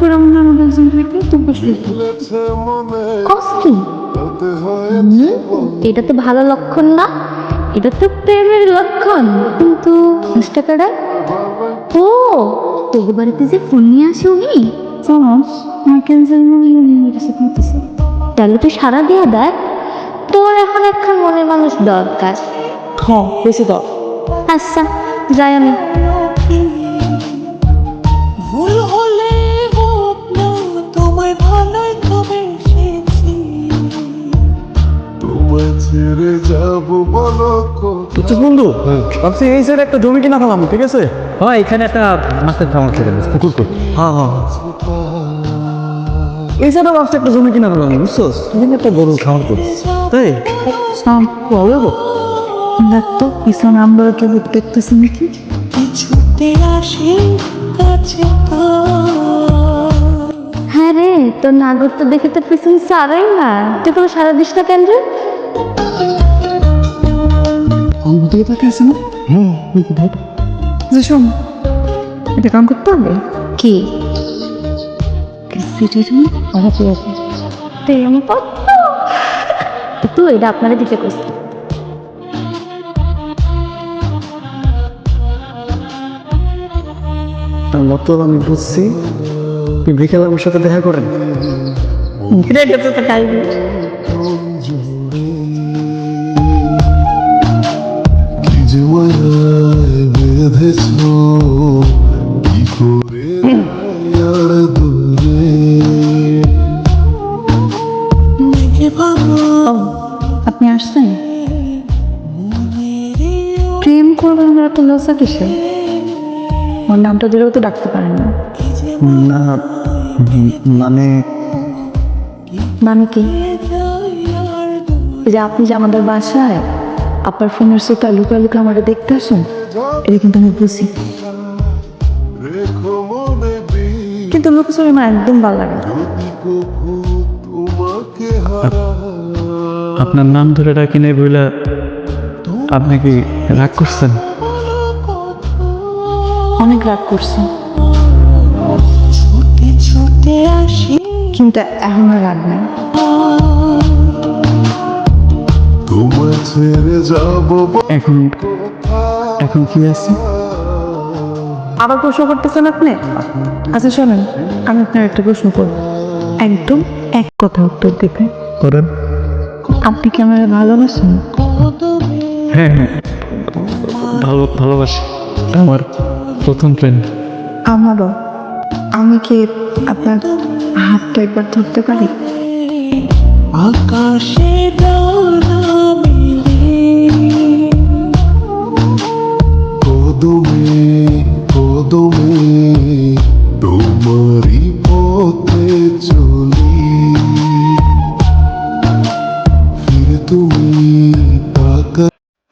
করে মনে হয় আমাদের একজন দেখলে তো বসে এটা তো ভালো লক্ষণ না এটা তো প্রেমের লক্ষণ। কিন্তু টাকাটা ও তোর বাড়িতে যে ফোন নিয়ে আসে উনি তাহলে তুই সারা দিয়া দেখ তোর এখন একখান মনের মানুষ দরকার। হ্যাঁ বেশি দাও আচ্ছা যাই আমি। বুঝছ বন্ধু ভাবছি এই সাইডে একটা জমি কিনা ফেলাম ঠিক আছে? হ্যাঁ এখানে একটা মাছের খামার থেকে পুকুর করি হ্যাঁ হ্যাঁ। এই সাইডে ভাবছি একটা জমি কিনা ফেলাম বুঝছ? এখানে একটা গরু খামার করি। তাই? সাম বলো গো দেখ তো পিছনে আমরা তো দেখতেছি নাকি? কিছুতে আসে কাছে। হ্যাঁ রে তোর নাগর তো দেখে তো পিছন সারাই না। তুই কোনো সারা দিস না কেন রে? তাকে আছে না? হুম। যে শোন এটা কাম করতে হবে? কি? প্রেম পত্র তুই এটা আপনারা দিতে আমার তো আমি বুঝছি। তুই বিকেলে আমার সাথে দেখা করেন। কি বেঁধেছ কি করে আর দূরে? আপনি আসছেন? প্রেম করবেন আমরা তো লসা কিসে ওর নামটা দিলেও তো ডাকতে পারেন না। না মানে মানে কি? যে আপনি যে আমাদের বাসায় আপনার ফোনের সোতা লুকা লুকা আমাকে দেখতে আসুন? এটা কিন্তু আমি বুঝি। কিন্তু লুকোচুরি আমার একদম ভালো লাগে না। আপনার নাম ধরে ডাকি নেই বইলা আপনি কি রাগ করছেন? অনেক রাগ করছি। ছুটে ছুটে আসি। কিন্তু এখন আর রাগ নাই। তোমায় ছেড়ে যাব এখন এখন কি আছে? আবার প্রশ্ন করতেছেন আপনি? আচ্ছা শোনেন আমি আপনার একটা প্রশ্ন করব। একদম এক কথা উত্তর দেবে করেন। আপনি কি আমার ভালোবাসেন হ্যাঁ হ্যাঁ। ভালো ভালোবাসি। আমার প্রথম ফ্রেন্ড আমারও। আমি কি আপনার হাতটা একবার ধরতে পারি? আকাশে ডানা কদমে কদমে তোমারই